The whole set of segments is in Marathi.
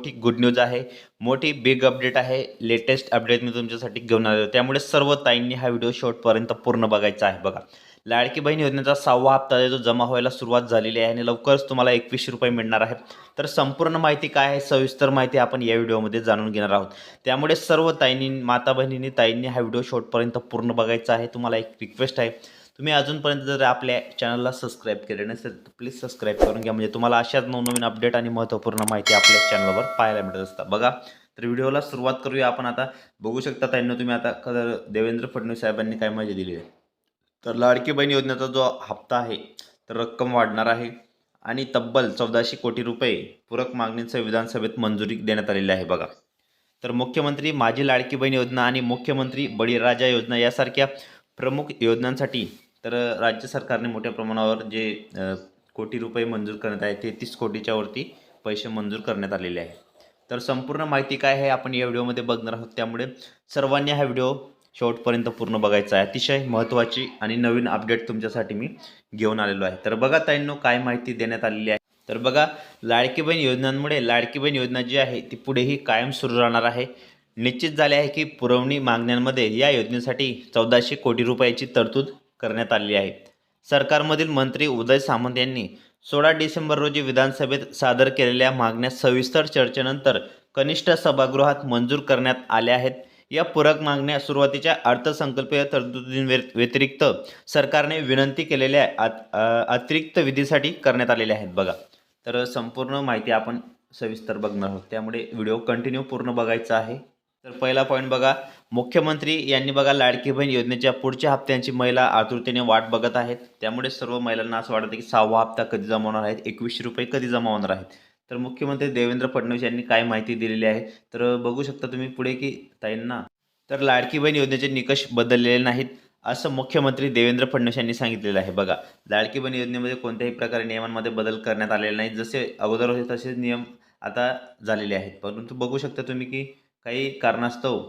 मोठी गुड न्यूज आहे. मोठी बिग अपडेट आहे. लेटेस्ट अपडेट मी तुमच्यासाठी घेऊन आलेलो त्यामुळे सर्व ताईंनी हा व्हिडिओ शेवटपर्यंत पूर्ण बघायचा आहे. बघा. लाडकी बहीण योजनेचा सहावा हप्ता आहे जो जमा व्हायला सुरुवात झालेली आहे आणि लवकरच तुम्हाला एकवीसशे रुपये मिळणार आहे. तर संपूर्ण माहिती काय आहे? सविस्तर माहिती आपण या व्हिडिओमध्ये जाणून घेणार आहोत. त्यामुळे सर्व ताईंनी माता बहिणींनी ताईंनी हा व्हिडिओ शेवटपर्यंत पूर्ण बघायचा आहे. तुम्हाला एक रिक्वेस्ट आहे. तुम्ही अजूनपर्यंत जर आपल्या चॅनलला सबस्क्राईब केले नसेल तर प्लीज सबस्क्राईब करून घ्या. म्हणजे तुम्हाला अशाच नवनवीन अपडेट आणि महत्त्वपूर्ण माहिती आपल्या चॅनलवर पाहायला मिळत असतात. बघा तर व्हिडिओला सुरुवात करूया आपण आता. बघू शकता त्यांना तुम्ही आता खरं देवेंद्र फडणवीस साहेबांनी काय माहिती दिली आहे. तर लाडकी बहीण योजनेचा जो हप्ता आहे तर रक्कम वाढणार आहे. आणि तब्बल चौदाशे कोटी रुपये पूरक मागणीचं विधानसभेत मंजुरी देण्यात आलेली आहे बघा. तर मुख्यमंत्री माझी लाडकी बहीण योजना आणि मुख्यमंत्री बळीराजा योजना यासारख्या प्रमुख योजनांसाठी तर राज्य सरकारने मोठ्या प्रमाणावर जे कोटी रुपये मंजूर करण्यात आहे तेहतीस कोटीच्या वरती पैसे मंजूर करण्यात आलेले आहे तर संपूर्ण माहिती काय आहे आपण या व्हिडिओमध्ये बघणार आहोत. त्यामुळे सर्वांनी हा व्हिडिओ शेवटपर्यंत पूर्ण बघायचा आहे. अतिशय महत्त्वाची आणि नवीन अपडेट तुमच्यासाठी मी घेऊन आलेलो आहे. तर बघा ताईंनो काय माहिती देण्यात आलेली आहे. तर बघा लाडकी बहीण योजनांमुळे लाडकी बहीण योजना जी आहे ती पुढेही कायम सुरू राहणार आहे. निश्चित झाले आहे की पुरवणी मागण्यांमध्ये या योजनेसाठी चौदाशे कोटी रुपयाची तरतूद करण्यात आली आहे. सरकारमधील मंत्री उदय सामंत यांनी सोळा डिसेंबर रोजी विधानसभेत सादर केलेल्या मागण्या सविस्तर चर्चेनंतर कनिष्ठ सभागृहात मंजूर करण्यात आल्या आहेत. या पूरक मागण्या सुरुवातीच्या अर्थसंकल्पीय तरतुदींव्यतिरिक्त सरकारने विनंती केलेल्या आत अतिरिक्त विधीसाठी करण्यात आलेल्या आहेत. बघा. तर संपूर्ण माहिती आपण सविस्तर बघणार आहोत. त्यामुळे व्हिडिओ कंटिन्यू पूर्ण बघायचा आहे. तर पहिला पॉईंट बघा. मुख्यमंत्री यांनी बघा लाडकी बहीण योजनेच्या पुढच्या हप्त्यांची महिला आतुरतेने वाट बघत आहेत. त्यामुळे सर्व महिलांना असं वाटतं की सहावा हप्ता कधी जमा होणार आहेत? एकवीसशे रुपये कधी जमा होणार आहेत? तर मुख्यमंत्री देवेंद्र फडणवीस यांनी काय माहिती दिलेली आहे? तर बघू शकता तुम्ही पुढे की ताईंना. तर लाडकी बहीण योजनेचे निकष बदललेले नाहीत असं मुख्यमंत्री देवेंद्र फडणवीस यांनी सांगितलेलं आहे. बघा लाडकी बहीण योजनेमध्ये कोणत्याही प्रकारे नियमांमध्ये बदल करण्यात आलेले नाहीत जसे अगोदर होते तसेच नियम आता झालेले आहेत. परंतु बघू शकता तुम्ही की काही कारणास्तव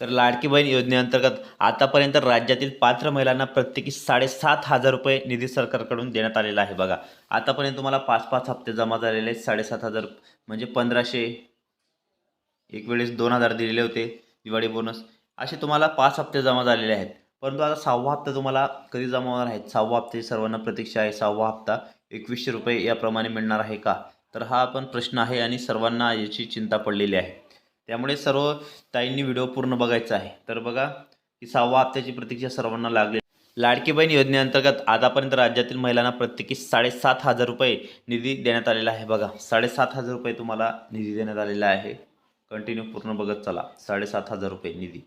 तर लाडकी बहीण योजनेअंतर्गत आतापर्यंत राज्यातील पात्र महिलांना प्रत्येकी साडेसात हजार रुपये निधी सरकारकडून देण्यात आलेला आहे. बघा आतापर्यंत तुम्हाला पाच पाच हप्ते जमा झालेले आहेत. साडेसात हजार म्हणजे पंधराशे एक वेळेस दोन हजार दिलेले होते दिवाळी बोनस असे तुम्हाला पाच हप्ते जमा झालेले आहेत. परंतु आता सहावा हप्ता तुम्हाला कधी जमा होणार आहेत सहावा हप्त्याची सर्वांना प्रतीक्षा आहे. सहावा हप्ता एकवीसशे रुपये याप्रमाणे मिळणार आहे का? तर हा पण प्रश्न आहे आणि सर्वांना याची चिंता पडलेली आहे. त्यामुळे सर्व ताईंनी व्हिडिओ पूर्ण बघायचा आहे. तर बघा की सहावा हप्त्याची प्रतीक्षा सर्वांना लागली. लाडकी बहीण योजनेअंतर्गत आतापर्यंत राज्यातील महिलांना प्रत्येकी साडेसात हजार रुपये निधी देण्यात आलेला आहे. बघा साडेसात हजार रुपये तुम्हाला निधी देण्यात आलेला आहे. कंटिन्यू पूर्ण बघत चला. साडेसात हजार रुपये निधी.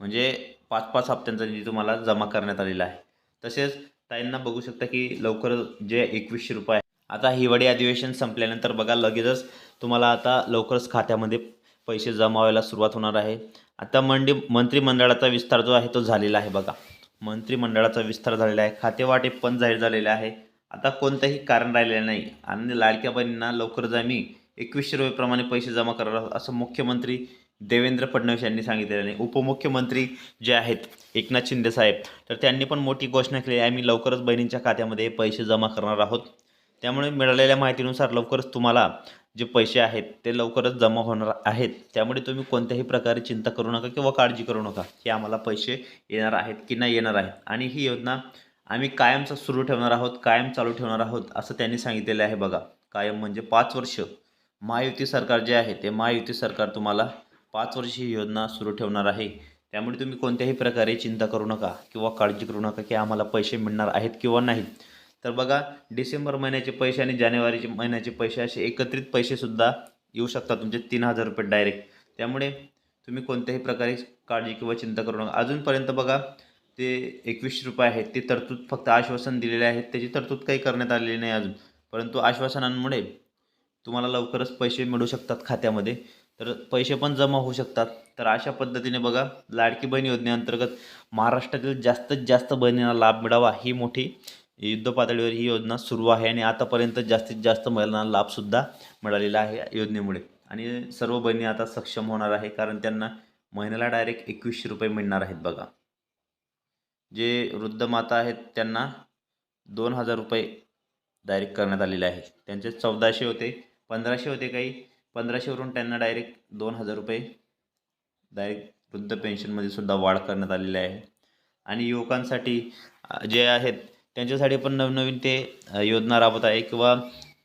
म्हणजे पाच पाच हप्त्यांचा निधी तुम्हाला जमा करण्यात आलेला आहे. तसेच ताईंना बघू शकता की लवकर जे एकवीसशे रुपये आहे. आता हिवाळी अधिवेशन संपल्यानंतर बघा लगेचच तुम्हाला आता लवकरच खात्यामध्ये पैसे जमा व्हायला सुरुवात होणार आहे. आता मंडी मंत्रिमंडळाचा विस्तार जो आहे तो झालेला आहे बघा. मंत्रिमंडळाचा विस्तार झालेला आहे. खातेवाटेप पण जाहीर झालेले आहे. आता कोणतंही कारण राहिलेलं नाही. आणि लाडक्या बहिणींना लवकरच आम्ही एकवीसशे रुपयेप्रमाणे पैसे जमा करणार आहोत असं मुख्यमंत्री देवेंद्र फडणवीस यांनी सांगितलेलं आहे. उपमुख्यमंत्री जे आहेत एकनाथ शिंदे साहेब तर त्यांनी पण मोठी घोषणा केली आहे. आम्ही लवकरच बहिणींच्या खात्यामध्ये पैसे जमा करणार आहोत. त्यामुळे मिळालेल्या माहितीनुसार लवकरच तुम्हाला जे पैसे आहेत ते लवकरच जमा होणार आहेत. त्यामुळे तुम्ही कोणत्याही प्रकारे चिंता करू नका किंवा काळजी करू नका की आम्हाला पैसे येणार आहेत की नाही येणार आहेत. आणि ही योजना आम्ही कायमचं सुरू ठेवणार आहोत कायम चालू ठेवणार आहोत असं त्यांनी सांगितलेलं आहे बघा. कायम म्हणजे पाच वर्ष. महायुती सरकार जे आहे ते महायुती सरकार तुम्हाला पाच वर्ष ही योजना सुरू ठेवणार आहे. त्यामुळे तुम्ही कोणत्याही प्रकारे चिंता करू नका किंवा काळजी करू नका की आम्हाला पैसे मिळणार आहेत किंवा नाहीत तर बघा डिसेंबर महिन्याचे पैसे आणि जानेवारीचे महिन्याचे पैसे असे एकत्रित पैसेसुद्धा येऊ शकतात तुमचे तीन हजार रुपये डायरेक्ट त्यामुळे तुम्ही कोणत्याही प्रकारे काळजी किंवा चिंता करू नका. अजूनपर्यंत बघा ते एकवीसशे रुपये आहेत ते तरतूद फक्त आश्वासन दिलेले आहेत त्याची तरतूद काही करण्यात आलेली नाही अजून. परंतु आश्वासनांमुळे तुम्हाला लवकरच पैसे मिळू शकतात खात्यामध्ये. तर पैसे पण जमा होऊ शकतात. तर अशा पद्धतीने बघा लाडकी बहीण योजनेअंतर्गत महाराष्ट्रातील जास्तीत जास्त बहिणींना लाभ मिळावा ही मोठी युद्ध पातळीवर ही योजना सुरू आहे आणि आतापर्यंत जास्तीत जास्त महिलांना लाभसुद्धा मिळालेला आहे योजनेमुळे. आणि सर्व बहिणी आता सक्षम होणार आहे कारण त्यांना महिन्याला डायरेक्ट एकवीसशे रुपये मिळणार आहेत बघा. जे वृद्ध माता आहेत त्यांना दोन हजार रुपये डायरेक्ट करण्यात आलेले आहे. त्यांचे चौदाशे होते पंधराशे होते काही. पंधराशेवरून त्यांना डायरेक्ट दोन हजार रुपये डायरेक्ट वृद्ध पेन्शनमध्ये सुद्धा वाढ करण्यात आलेली आहे. आणि युवकांसाठी जे आहेत त्यांच्यासाठी पण नवनवीन ते योजना राबवत आहे किंवा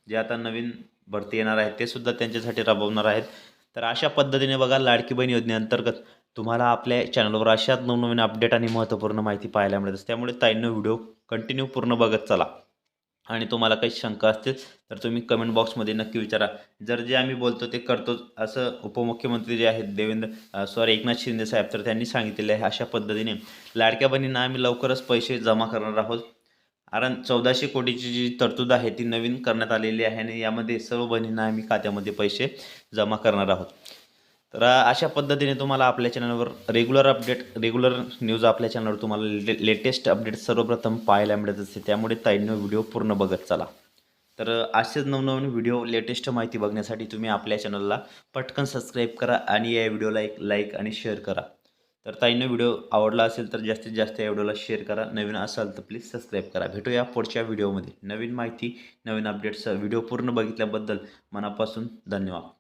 जे आता नवीन भरती येणार आहेत ते सुद्धा त्यांच्यासाठी राबवणार आहेत. तर अशा पद्धतीने बघा लाडकी बहीण योजनेअंतर्गत तुम्हाला आपल्या चॅनलवर अशाच नवनवीन अपडेट आणि महत्त्वपूर्ण माहिती पाहायला मिळत असते. त्यामुळे ताईंनो व्हिडिओ कंटिन्यू पूर्ण बघत चला. आणि तुम्हाला काही शंका असतील तर तुम्ही कमेंट बॉक्समध्ये नक्की विचारा. जर जे आम्ही बोलतो ते करतोच असं उपमुख्यमंत्री जे आहेत देवेंद्र सॉरी एकनाथ शिंदे साहेब तर त्यांनी सांगितलेलं आहे अशा पद्धतीने लाडक्या बहिणींना आम्ही लवकरच पैसे जमा करणार आहोत. कारण चौदाशे कोटीची जी तरतूद आहे ती नवीन करण्यात आलेली आहे आणि यामध्ये सर्व बहिणींना आम्ही खात्यामध्ये पैसे जमा करणार आहोत. तर अशा पद्धतीने तुम्हाला आपल्या चॅनलवर रेग्युलर अपडेट रेग्युलर न्यूज आपल्या चॅनलवर तुम्हाला ले लेटेस्ट अपडेट सर्वप्रथम पाहायला मिळत असते. त्यामुळे ताईंनो व्हिडिओ पूर्ण बघत चला. तर असेच नवनवीन व्हिडिओ लेटेस्ट माहिती बघण्यासाठी तुम्ही आपल्या चॅनलला पटकन सबस्क्राईब करा आणि या व्हिडिओला एक लाईक आणि शेअर करा. तर ताईंनो व्हिडिओ आवडला असेल तर जास्तीत जास्त या व्हिडिओला शेअर करा. नवीन असाल तर प्लीज सबस्क्राईब करा. भेटूया पुढच्या व्हिडिओमध्ये. नवीन माहिती नवीन अपडेट्स व्हिडिओ पूर्ण बघितल्याबद्दल मनापासून धन्यवाद.